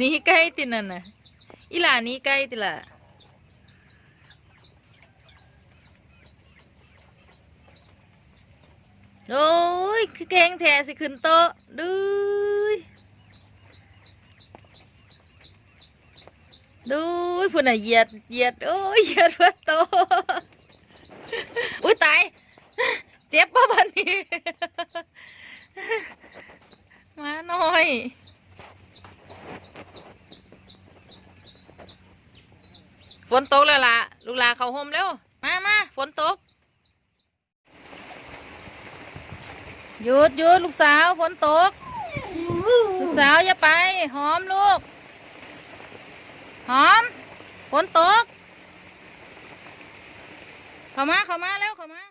นี่ใกล้ตินันนะอีหลานี่ใกล้ติล่ะโอ้ยคือเก่งแทสิขึ้นโต๊ะดูดูพุ่นน่ะเหยียดเหยียดโอ้ยเหยียดเพื่อโตอุ้ยตายเจ็บป่ะบันนี้มาหน่อย ฝนตกแล้วล่ะ ลูกหลาเขาห่มเร็ว มามาฝนตก หยุดหยุดลูกสาวฝนตก ลูกสาวอย่าไป หอมลูก หอมฝนตก เข้ามาเข้ามาแล้วเข้ามา